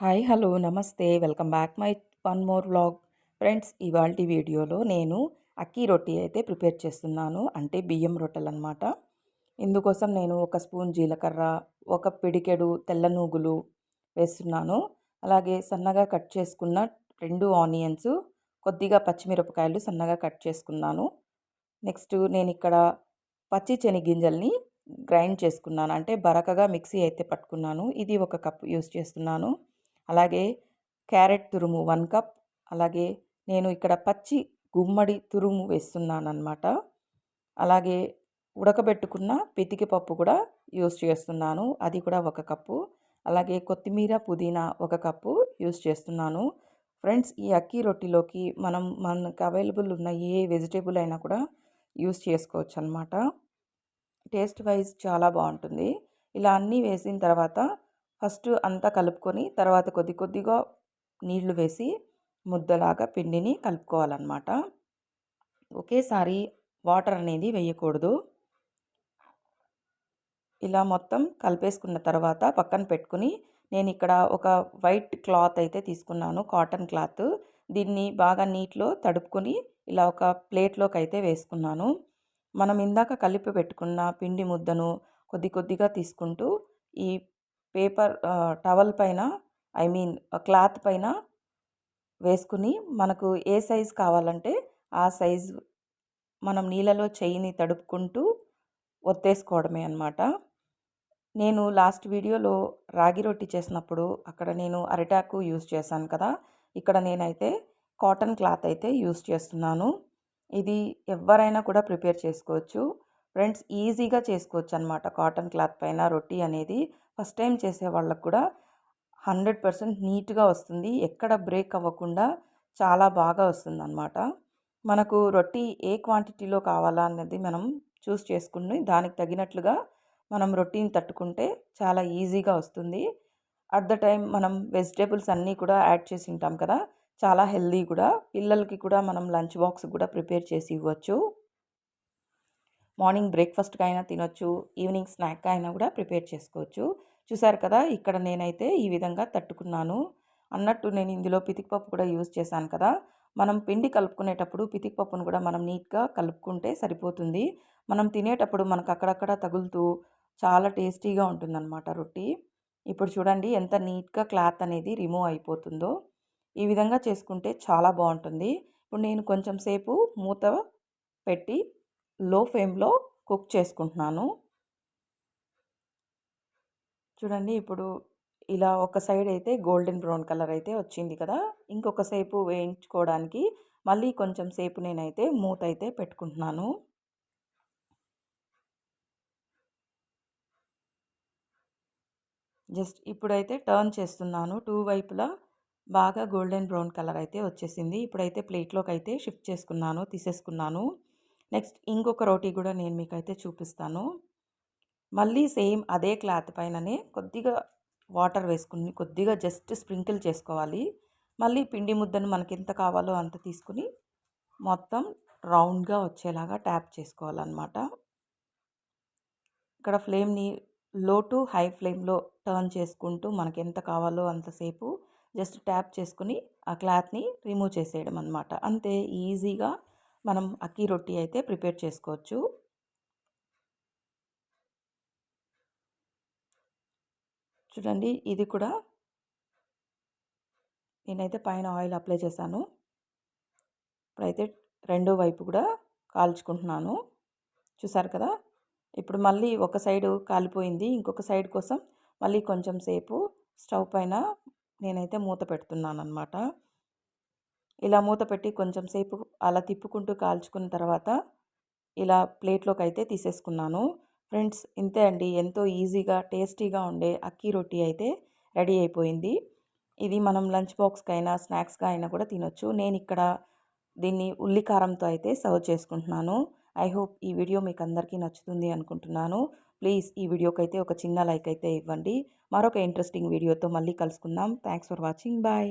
Hi hello నమస్తే. Welcome back my one more vlog. Friends ఇవాళ వీడియోలో నేను అక్కీ రొట్టి అయితే ప్రిపేర్ చేస్తున్నాను. అంటే బియ్యం రొట్టెలు అనమాట ఇందుకోసం నేను ఒక స్పూన్ జీలకర్ర ఒక పిడికెడు తెల్ల నూగులు వేస్తున్నాను. అలాగే సన్నగా కట్ చేసుకున్న రెండు ఆనియన్స్ కొద్దిగా పచ్చిమిరపకాయలు సన్నగా కట్ చేసుకున్నాను. నెక్స్ట్ నేను ఇక్కడ పచ్చి శనగింజల్ని గ్రైండ్ చేసుకున్నాను. అంటే బరకగా మిక్సీ అయితే పట్టుకున్నాను. ఇది ఒక కప్ యూస్ చేస్తున్నాను. అలాగే క్యారెట్ తురుము వన్ కప్ అలాగే నేను ఇక్కడ పచ్చి గుమ్మడి తురుము వేస్తున్నాను అలాగే ఉడకబెట్టుకున్న పితికి పప్పు కూడా యూస్ చేస్తున్నాను అది కూడా ఒక కప్పు. అలాగే కొత్తిమీర పుదీనా ఒక కప్పు యూస్ చేస్తున్నాను. ఫ్రెండ్స్ ఈ అక్కీ రొట్టెలోకి మనం మనకు అవైలబుల్ ఉన్న ఏ వెజిటేబుల్ అయినా కూడా యూస్ చేసుకోవచ్చు అనమాట టేస్ట్ వైజ్ చాలా బాగుంటుంది. ఇలా అన్నీ వేసిన తర్వాత ఫస్ట్ అంతా కలుపుకొని తర్వాత కొద్ది కొద్దిగా నీళ్ళు వేసి ముద్దలాగా పిండిని కలుపుకోవాలన్నమాట. ఒకేసారి వాటర్ అనేది వేయకూడదు. ఇలా మొత్తం కలిపేసుకున్న తర్వాత పక్కన పెట్టుకుని నేను ఇక్కడ ఒక వైట్ క్లాత్ అయితే తీసుకున్నాను కాటన్ క్లాత్. దీన్ని బాగా నీటిలో తడుపుకొని ఇలా ఒక ప్లేట్లోకి అయితే వేసుకున్నాను. మనం ఇందాక కలిపి పెట్టుకున్న పిండి ముద్దను కొద్ది కొద్దిగా తీసుకుంటూ ఈ పేపర్ టవల్ పైన ఐ మీన్ క్లాత్ పైన వేసుకుని మనకు ఏ సైజు కావాలంటే ఆ సైజు మనం నీళ్ళలో చెయ్యిని తడుపుకుంటూ ఒత్తేసుకోవడమే అనమాట నేను లాస్ట్ వీడియోలో రాగి రొట్టి చేసినప్పుడు అక్కడ నేను అరిటాకు యూజ్ చేశాను కదా ఇక్కడ నేనైతే కాటన్ క్లాత్ అయితే యూజ్ చేస్తున్నాను. ఇది ఎవరైనా కూడా ప్రిపేర్ చేసుకోవచ్చు. ఫ్రెండ్స్ ఈజీగా చేసుకోవచ్చు అనమాట కాటన్ క్లాత్ పైన రొట్టి అనేది ఫస్ట్ టైం చేసే వాళ్ళకు కూడా హండ్రెడ్ పర్సెంట్ నీట్గా వస్తుంది. ఎక్కడ బ్రేక్ అవ్వకుండా చాలా బాగా వస్తుంది అనమాట మనకు రొట్టి ఏ క్వాంటిటీలో కావాలా అన్నది మనం చూస్ చేసుకుని దానికి తగినట్లుగా మనం రొట్టిని తట్టుకుంటే చాలా ఈజీగా వస్తుంది. అట్ ద టైం మనం వెజిటేబుల్స్ అన్నీ కూడా యాడ్ చేసి ఉంటాం కదా చాలా హెల్దీ కూడా. పిల్లలకి కూడా మనం లంచ్ బాక్స్ కూడా ప్రిపేర్ చేసి ఇవ్వచ్చు. మార్నింగ్ బ్రేక్ఫాస్ట్గా అయినా తినొచ్చు ఈవినింగ్ స్నాక్ అయినా కూడా ప్రిపేర్ చేసుకోవచ్చు. చూసారు కదా ఇక్కడ నేనైతే ఈ విధంగా తట్టుకున్నాను. అన్నట్టు నేను ఇందులో పితికిపప్పు కూడా యూజ్ చేశాను కదా. మనం పిండి కలుపుకునేటప్పుడు పితికిపప్పును కూడా మనం నీట్గా కలుపుకుంటే సరిపోతుంది. మనం తినేటప్పుడు మనకు అక్కడక్కడ తగులుతూ చాలా టేస్టీగా ఉంటుందన్నమాట రొట్టి. ఇప్పుడు చూడండి ఎంత నీట్గా క్లాత్ అనేది రిమూవ్ అయిపోతుందో. ఈ విధంగా చేసుకుంటే చాలా బాగుంటుంది. ఇప్పుడు నేను కొంచెం సేపు మూత పెట్టి లో ఫ్లేమ్లో కుక్ చేసుకుంటున్నాను. చూడండి ఇప్పుడు ఇలా ఒక సైడ్ అయితే గోల్డెన్ బ్రౌన్ కలర్ అయితే వచ్చింది కదా! ఇంకొక సేపు వేయించుకోవడానికి మళ్ళీ కొంచెం సేపు నేనైతే మూత అయితే పెట్టుకుంటున్నాను. జస్ట్ ఇప్పుడైతే టర్న్ చేస్తున్నాను. టూ వైపులా బాగా గోల్డెన్ బ్రౌన్ కలర్ అయితే వచ్చేసింది. ఇప్పుడైతే ప్లేట్లోకి అయితే షిఫ్ట్ చేసుకున్నాను తీసేసుకున్నాను. నెక్స్ట్ ఇంకొక రోటీ కూడా నేను మీకైతే చూపిస్తాను. మళ్ళీ సేమ్ అదే క్లాత్ పైననే కొద్దిగా వాటర్ వేసుకుని కొద్దిగా జస్ట్ స్ప్రింకిల్ చేసుకోవాలి. మళ్ళీ పిండి ముద్దను మనకి ఎంత కావాలో అంత తీసుకుని మొత్తం రౌండ్గా వచ్చేలాగా ట్యాప్ చేసుకోవాలన్నమాట. ఇక్కడ ఫ్లేమ్ని లో టు హై ఫ్లేమ్లో టర్న్ చేసుకుంటూ మనకి ఎంత కావాలో అంతసేపు జస్ట్ ట్యాప్ చేసుకుని ఆ క్లాత్ని రిమూవ్ చేసేయడం అనమాట అంతే ఈజీగా మనం అక్కీ రొట్టి అయితే ప్రిపేర్ చేసుకోవచ్చు. చూడండి ఇది కూడా నేనైతే పైన ఆయిల్ అప్లై చేశాను. ఇప్పుడైతే రెండో వైపు కూడా కాల్చుకుంటున్నాను. చూసారు కదా? ఇప్పుడు మళ్ళీ ఒక సైడు కాలిపోయింది. ఇంకొక సైడ్ కోసం మళ్ళీ కొంచెం సేపు స్టవ్ పైన నేనైతే మూత పెడుతున్నాను అనమాట ఇలా మూత పెట్టి కొంచెం సేపు అలా తిప్పుకుంటూ కాల్చుకున్న తర్వాత ఇలా ప్లేట్లోకి అయితే తీసేసుకున్నాను. ఫ్రెండ్స్ ఇంతే అండి. ఎంతో ఈజీగా టేస్టీగా ఉండే అక్కీ రొట్టి అయితే రెడీ అయిపోయింది. ఇది మనం లంచ్ బాక్స్కి అయినా స్నాక్స్గా అయినా కూడా తినొచ్చు. నేను ఇక్కడ దీన్ని ఉల్లికారంతో అయితే సర్వ్ చేసుకుంటున్నాను. ఐ హోప్ ఈ వీడియో మీకు అందరికీ నచ్చుతుంది అనుకుంటున్నాను. ప్లీజ్ ఈ వీడియోకి అయితే ఒక చిన్న లైక్ అయితే ఇవ్వండి. మరొక ఇంట్రెస్టింగ్ వీడియోతో మళ్ళీ కలుసుకుందాం. Thanks for watching. బాయ్.